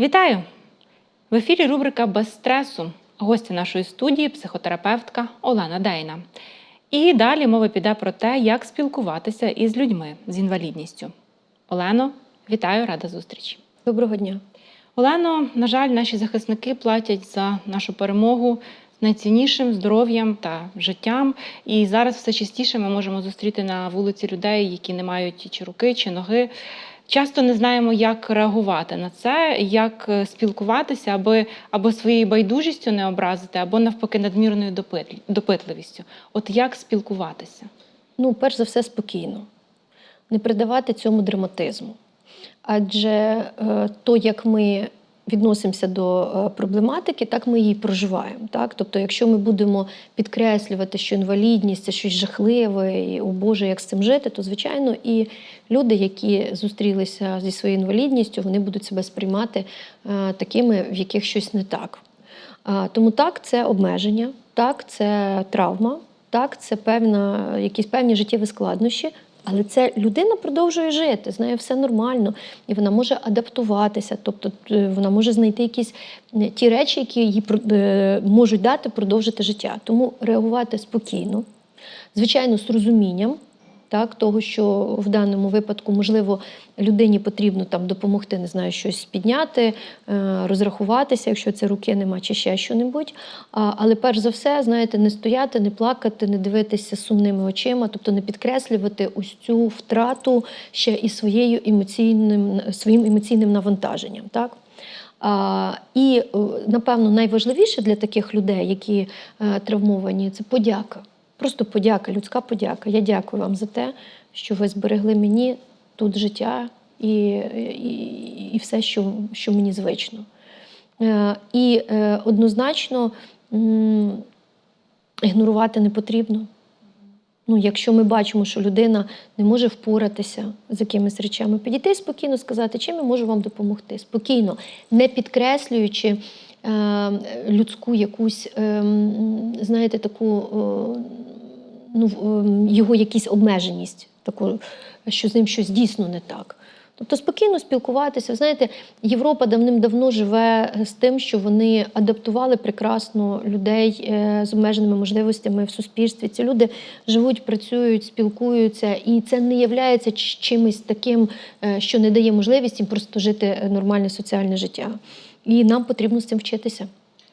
Вітаю! В ефірі рубрика Без стресу. Гостя нашої студії психотерапевтка Олена Дейна. І далі мова піде про те, як спілкуватися із людьми з інвалідністю. Олено, вітаю, рада зустрічі. Доброго дня. Олено, на жаль, наші захисники платять за нашу перемогу найціннішим здоров'ям та життям. І зараз все частіше ми можемо зустріти на вулиці людей, які не мають чи руки, чи ноги. Часто не знаємо, як реагувати на це, як е, спілкуватися, аби або своєю байдужістю не образити, або навпаки надмірною допитливістю. От як спілкуватися? Ну, перш за все, спокійно, не придавати цьому драматизму. Адже е, то, як ми відносимося до е, проблематики, так ми її проживаємо. Так? Тобто, якщо ми будемо підкреслювати, що інвалідність це щось жахливе, і о Боже, як з цим жити, то звичайно і люди, які зустрілися зі своєю інвалідністю, вони будуть себе сприймати е, такими, в яких щось не так. Тому так, це обмеження, так, це травма, так, це певна, якісь певні життєві складнощі. Але це людина продовжує жити, з нею все нормально, і вона може адаптуватися, тобто е, вона може знайти якісь е, ті речі, які їй е, можуть дати продовжити життя. Тому реагувати спокійно, звичайно, з розумінням. Так, того, що в даному випадку, можливо, людині потрібно там допомогти, не знаю, щось підняти, е, розрахуватися, якщо це руки нема, чи ще що-небудь. Але перш за все, знаєте, не стояти, не плакати, не дивитися сумними очима, тобто не підкреслювати ось цю втрату ще і своєю емоційним, своїм емоційним навантаженням. Так? А, і, е, напевно, найважливіше для таких людей, які е, травмовані, це подяка. Просто подяка, людська подяка. Я дякую вам за те, що ви зберегли мені тут життя і, і, і все, що, що мені звично. Е, І е, однозначно ігнорувати не потрібно. Ну, якщо ми бачимо, що людина не може впоратися з якимись речами, підійти спокійно сказати, чим я можу вам допомогти. Спокійно, не підкреслюючи е, людську якусь, е, знаєте, таку ну, ем, його якісь обмеженість, таку, що з ним щось дійсно не так. Тобто спокійно спілкуватися. Знаєте, Європа давним-давно живе з тим, що вони адаптували прекрасно людей е, з обмеженими можливостями в суспільстві. Ці люди живуть, працюють, спілкуються, і це не є чимось таким, е, що не дає можливість їм просто жити е, нормальне соціальне життя. І нам потрібно з цим вчитися.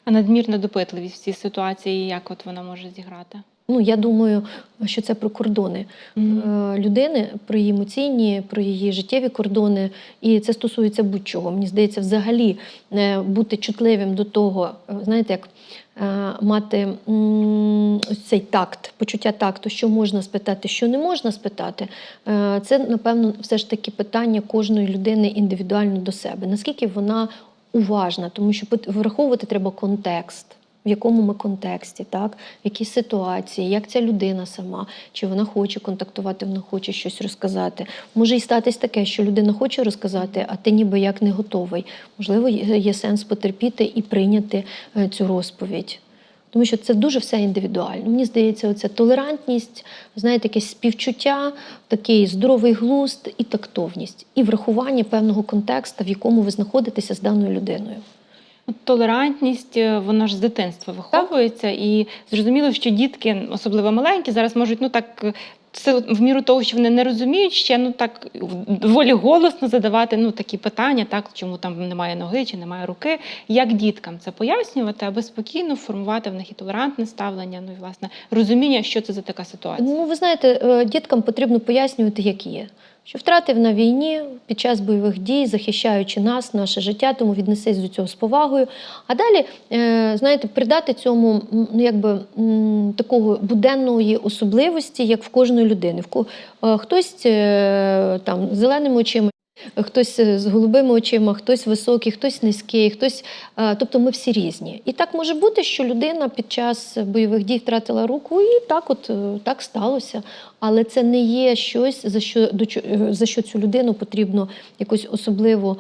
А надмірна допитливість в цій ситуації, як от вона може зіграти? Ну, я думаю, що це про кордони Мгм. е, людини, про її емоційні, про її життєві кордони. І це стосується будь-чого. Мені здається, взагалі е, бути чутливим до того, е, знаєте, як мати ось цей такт, почуття такту, що можна спитати, що не можна спитати. Це, напевно, все ж таки питання кожної людини індивідуально до себе. Наскільки вона уважна, тому що враховувати треба контекст в якому ми контексті, так? в якій ситуації, як ця людина сама, чи вона хоче контактувати, вона хоче щось розказати. Може і статись таке, що людина хоче розказати, а ти ніби як не готовий. Можливо, є сенс потерпіти і прийняти е, цю розповідь. Тому що це дуже все індивідуально. Мені здається, оця толерантність, знаєте, якесь співчуття, такий здоровий глузд і тактовність, і врахування певного контексту, в якому ви знаходитеся з даною людиною. Толерантність, е, вона ж з дитинства виховується, і зрозуміло, що дітки, особливо маленькі, зараз можуть ну так. е, В міру того, що вони не розуміють ще, ну так доволі голосно задавати ну такі питання, так чому там немає ноги чи немає руки. Як діткам це пояснювати, аби спокійно формувати в них і толерантне ставлення, ну і власне розуміння, що це за така ситуація. Ну, ви знаєте, е, діткам потрібно пояснювати, як є. Що втратив на війні під час бойових дій, захищаючи нас, наше життя, тому віднесись до цього з повагою. А далі, е, знаєте, придати цьому ну, якби, такого буденної особливості, як в кожної людини. Е, Хтось е, там зеленими очима. Хтось е, з голубими очима, хтось високий, хтось низький, хтось. Тобто ми всі різні. І так може бути, що людина під час бойових дій втратила руку, і так, от е, так сталося. Але це не є щось, за що е, за що цю людину потрібно якось особливо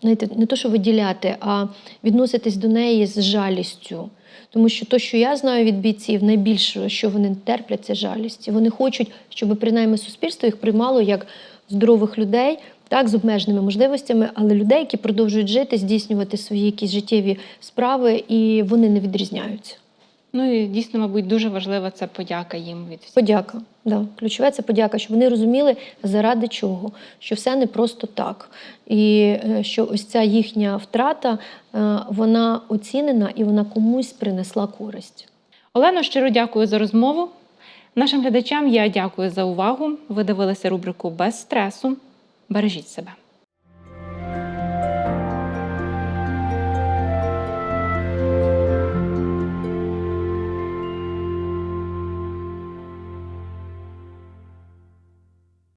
знаєте, не то, що виділяти, а відноситись до неї з жалістю. Тому що то, що я знаю від бійців, найбільше, що вони терплять, це жалість. Вони хочуть, щоб принаймні суспільство їх приймало як здорових людей, так, з обмеженими можливостями, але людей, які продовжують жити, здійснювати свої якісь життєві справи, і вони не відрізняються. Ну і дійсно, мабуть, дуже важлива це подяка їм від всіх. Подяка. Да. Ключове це подяка, щоб вони розуміли, заради чого, що все не просто так. І е, що ось ця їхня втрата, е, вона оцінена і вона комусь принесла користь. Олено, щиро дякую за розмову. Нашим глядачам я дякую за увагу. Ви дивилися рубрику без стресу. Бережіть себе.